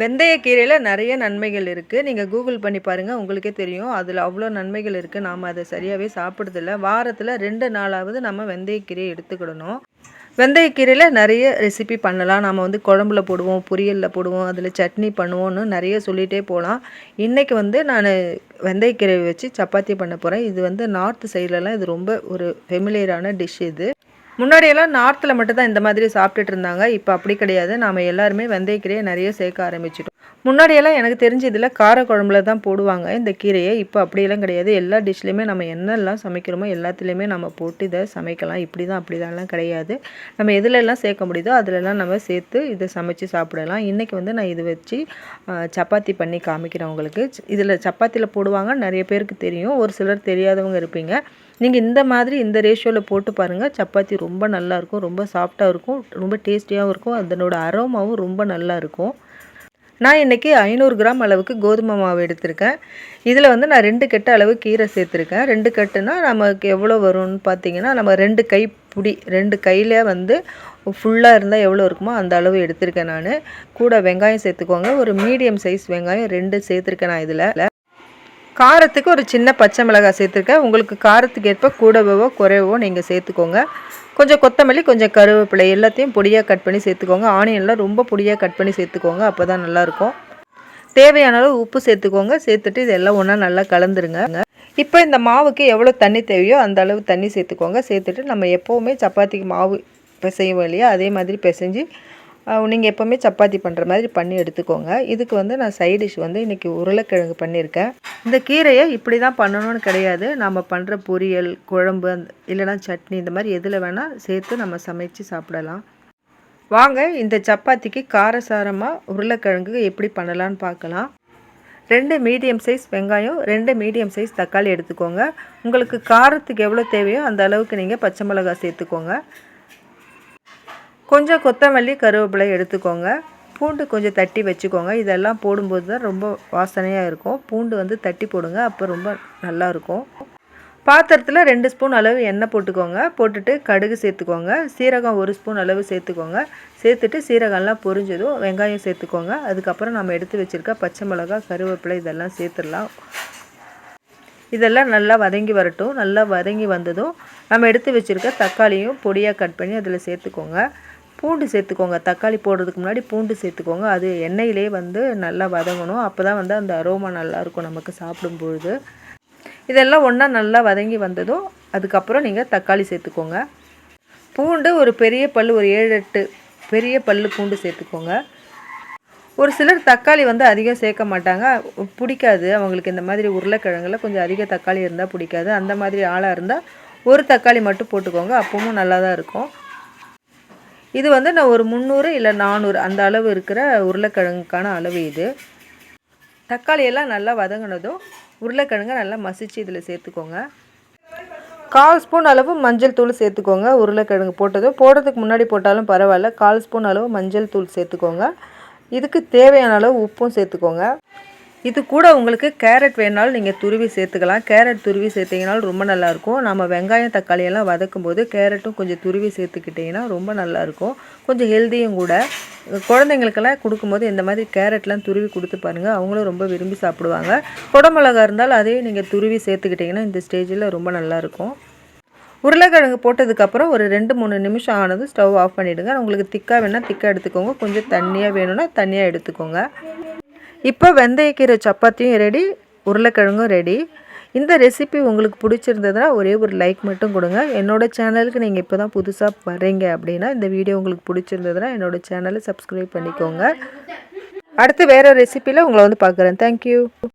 வெந்தயக்கீரையில் நிறைய நன்மைகள் இருக்குது நீங்கள் கூகுள் பண்ணி பாருங்கள் உங்களுக்கே தெரியும். அதில் அவ்வளோ நன்மைகள் இருக்குது நாம் அதை சரியாகவே சாப்பிட்றதில்ல. வாரத்தில் ரெண்டு நாளாவது நம்ம வெந்தயக்கீரையை எடுத்துக்கிடணும். வெந்தயக்கீரையில் நிறைய ரெசிபி பண்ணலாம். நம்ம வந்து குழம்புல போடுவோம் பொரியலில் போடுவோம் அதில் சட்னி பண்ணுவோன்னு நிறைய சொல்லிகிட்டே போகலாம். இன்றைக்கி வந்து நான் வெந்தயக்கீரை வச்சு சப்பாத்தி பண்ண போகிறேன் இது வந்து நார்த் சைட்லலாம் இது ரொம்ப ஒரு ஃபெமிலியரான டிஷ் இது. முன்னாடியெல்லாம் நார்த்தில் மட்டும்தான் இந்த மாதிரி சாப்பிட்டுட்டு இருந்தாங்க. இப்போ அப்படி கிடையாது. நாம் எல்லாருமே வெந்தயக்கீரையை நிறைய சேர்க்க ஆரம்பிச்சிட்டோம். முன்னாடியெல்லாம் எனக்கு தெரிஞ்ச இதில் கார குழம்புல தான் போடுவாங்க இந்த கீரையை. இப்போ அப்படியெல்லாம் கிடையாது. எல்லா டிஷ்லேயுமே நம்ம என்னெல்லாம் சமைக்கிறோமோ எல்லாத்துலேயுமே நம்ம போட்டு இதை சமைக்கலாம். இப்படி தான் அப்படி தான்லாம் கிடையாது. நம்ம எதுலெல்லாம் சேர்க்க முடியுதோ அதிலெல்லாம் நம்ம சேர்த்து இதை சமைச்சு சாப்பிடலாம். இன்றைக்கி வந்து நான் இது வச்சு சப்பாத்தி பண்ணி காமிக்கிறேன் உங்களுக்கு. இதில் சப்பாத்தியில் போடுவாங்க நிறைய பேருக்கு தெரியும். ஒரு சிலர் தெரியாதவங்க இருப்பீங்க. நீங்கள் இந்த மாதிரி இந்த ரேஷியோவில் போட்டு பாருங்கள் சப்பாத்தி ரொம்ப நல்லாயிருக்கும் ரொம்ப சாஃப்டாக இருக்கும் ரொம்ப டேஸ்டியாகவும் இருக்கும். அதனோட அரோமாவும் ரொம்ப நல்லா இருக்கும். நான் இன்றைக்கி ஐநூறு கிராம் அளவுக்கு கோதுமை மாவு எடுத்திருக்கேன். இதில் வந்து நான் ரெண்டு கட்டு அளவு கீரை சேர்த்துருக்கேன். ரெண்டு கட்டுனா நமக்கு எவ்வளோ வரும்னு பார்த்தீங்கன்னா நம்ம ரெண்டு கை புடி ரெண்டு கையில் வந்து ஃபுல்லாக இருந்தால் எவ்வளோ இருக்குமோ அந்த அளவு எடுத்திருக்கேன் நான். கூட வெங்காயம் சேர்த்துக்கோங்க. ஒரு மீடியம் சைஸ் வெங்காயம் ரெண்டு சேர்த்துருக்கேன் நான் இதில். காரத்துக்கு ஒரு சின்ன பச்சை மிளகாய் சேர்த்துருக்கேன். உங்களுக்கு காரத்துக்கு ஏற்ப கூடவோ குறைவோ நீங்கள் சேர்த்துக்கோங்க. கொஞ்சம் கொத்தமல்லி கொஞ்சம் கருவேப்பிலை எல்லாத்தையும் பொடியாக கட் பண்ணி சேர்த்துக்கோங்க. ஆனியன்லாம் ரொம்ப பொடியாக கட் பண்ணி சேர்த்துக்கோங்க. அப்போ தான் நல்லாயிருக்கும். தேவையான அளவு உப்பு சேர்த்துக்கோங்க. சேர்த்துட்டு இதெல்லாம் ஒன்றா நல்லா கலந்துருங்க. இப்போ இந்த மாவுக்கு எவ்வளோ தண்ணி தேவையோ அந்த அளவு தண்ணி சேர்த்துக்கோங்க. சேர்த்துட்டு நம்ம எப்போவுமே சப்பாத்திக்கு மாவு பிசைவோம் இல்லையா? அதே மாதிரி பிசைஞ்சு நீங்கள் எப்போவுமே சப்பாத்தி பண்ணுற மாதிரி பண்ணி எடுத்துக்கோங்க. இதுக்கு வந்து நான் சைட் டிஷ் வந்து இன்றைக்கி உருளைக்கிழங்கு பண்ணியிருக்கேன். இந்த கீரையை இப்படி தான் பண்ணணும்னு கிடையாது. நம்ம பண்ணுற பொரியல் குழம்பு அந்த இல்லைனா சட்னி இந்த மாதிரி எதில் வேணால் சேர்த்து நம்ம சமைச்சு சாப்பிடலாம். வாங்க இந்த சப்பாத்திக்கு காரசாரமாக உருளைக்கிழங்கு எப்படி பண்ணலான்னு பார்க்கலாம். ரெண்டு மீடியம் சைஸ் வெங்காயம் ரெண்டு மீடியம் சைஸ் தக்காளி எடுத்துக்கோங்க. உங்களுக்கு காரத்துக்கு எவ்வளோ தேவையோ அந்த அளவுக்கு நீங்கள் பச்சை மிளகாய் சேர்த்துக்கோங்க. கொஞ்சம் கொத்தமல்லி கருவேப்பிலை எடுத்துக்கோங்க. பூண்டு கொஞ்சம் தட்டி வச்சுக்கோங்க. இதெல்லாம் போடும்போது தான் ரொம்ப வாசனையாக இருக்கும். பூண்டு வந்து தட்டி போடுங்க. அப்போ ரொம்ப நல்லா இருக்கும். பாத்திரத்தில் ரெண்டு ஸ்பூன் அளவு எண்ணெய் போட்டுக்கோங்க. போட்டுட்டு கடுகு சேர்த்துக்கோங்க. சீரகம் ஒரு ஸ்பூன் அளவு சேர்த்துக்கோங்க. சேர்த்துட்டு சீரகம்லாம் பொரிஞ்சதும் வெங்காயம் சேர்த்துக்கோங்க. அதுக்கப்புறம் நம்ம எடுத்து வச்சுருக்க பச்சை மிளகாய் கருவேப்பிலை இதெல்லாம் சேர்த்துடலாம். இதெல்லாம் நல்லா வதங்கி வரட்டும். நல்லா வதங்கி வந்ததும் நம்ம எடுத்து வச்சுருக்க தக்காளியும் பொடியாக கட் பண்ணி அதில் சேர்த்துக்கோங்க. பூண்டு சேர்த்துக்கோங்க. தக்காளி போடுறதுக்கு முன்னாடி பூண்டு சேர்த்துக்கோங்க. அது எண்ணெயிலே வந்து நல்லா வதங்கணும். அப்போ தான் வந்து அந்த அரோமா நல்லாயிருக்கும் நமக்கு சாப்பிடும்பொழுது. இதெல்லாம் ஒன்றா நல்லா வதங்கி வந்ததும் அதுக்கப்புறம் நீங்கள் தக்காளி சேர்த்துக்கோங்க. பூண்டு ஒரு பெரிய பல் ஒரு ஏழு எட்டு பெரிய பல் பூண்டு சேர்த்துக்கோங்க. ஒரு சிலர் தக்காளி வந்து அதிகம் சேர்க்க மாட்டாங்க. பிடிக்காது. அவங்களுக்கு இந்த மாதிரி உருளைக்கிழங்குல கொஞ்சம் அதிக தக்காளி இருந்தால் பிடிக்காது. அந்த மாதிரி ஆளாக இருந்தால் ஒரு தக்காளி மட்டும் போட்டுக்கோங்க. அப்பவும் நல்லா தான் இருக்கும். இது வந்து நான் ஒரு முந்நூறு இல்லை நானூறு அந்த அளவு இருக்கிற உருளைக்கிழங்குக்கான அளவு இது. தக்காளியெல்லாம் நல்லா வதங்கினதும் உருளைக்கிழங்கை நல்லா மசிச்சு இதில் சேர்த்துக்கோங்க. கால் ஸ்பூன் அளவு மஞ்சள் தூள் சேர்த்துக்கோங்க. உருளைக்கிழங்கு போட்டதும் போடுறதுக்கு முன்னாடி போட்டாலும் பரவாயில்ல. கால் ஸ்பூன் அளவு மஞ்சள் தூள் சேர்த்துக்கோங்க. இதுக்கு தேவையான அளவு உப்பும் சேர்த்துக்கோங்க. இது கூட உங்களுக்கு கேரட் வேணாலும் நீங்கள் துருவி சேர்த்துக்கலாம். கேரட் துருவி சேர்த்திங்கனாலும் ரொம்ப நல்லாயிருக்கும். நம்ம வெங்காயம் தக்காளியெல்லாம் வதக்கும் போது கேரட்டும் கொஞ்சம் துருவி சேர்த்துக்கிட்டிங்கன்னா ரொம்ப நல்லாயிருக்கும். கொஞ்சம் ஹெல்த்தியும் கூட. குழந்தைங்களுக்கெல்லாம் கொடுக்கும்போது இந்த மாதிரி கேரட்லாம் துருவி கொடுத்து பாருங்கள் அவங்களும் ரொம்ப விரும்பி சாப்பிடுவாங்க. குடமிளகா இருந்தாலும் அதையும் நீங்கள் துருவி சேர்த்துக்கிட்டிங்கன்னா இந்த ஸ்டேஜில் ரொம்ப நல்லாயிருக்கும். உருளைக்கிழங்கு போட்டதுக்கப்புறம் ஒரு ரெண்டு மூணு நிமிஷம் ஆனதும் ஸ்டவ் ஆஃப் பண்ணிவிடுங்க உங்களுக்கு திக்காக வேணால் திக்காக எடுத்துக்கோங்க. கொஞ்சம் தண்ணியாக வேணும்னா தண்ணியாக எடுத்துக்கோங்க. இப்போ வெந்தயக்கீரை சப்பாத்தியும் ரெடி உருளைக்கிழங்கும் ரெடி இந்த ரெசிபி உங்களுக்கு பிடிச்சிருந்ததுன்னா ஒரே ஒரு லைக் மட்டும் கொடுங்க. என்னோடய சேனலுக்கு நீங்கள் இப்போ தான் புதுசாக வரீங்க அப்படின்னா இந்த வீடியோ உங்களுக்கு பிடிச்சிருந்ததுன்னா என்னோடய சேனலை சப்ஸ்கிரைப் பண்ணிக்கோங்க. அடுத்து வேறு ரெசிப்பியில் உங்களை வந்து பார்க்குறேன். தேங்க்யூ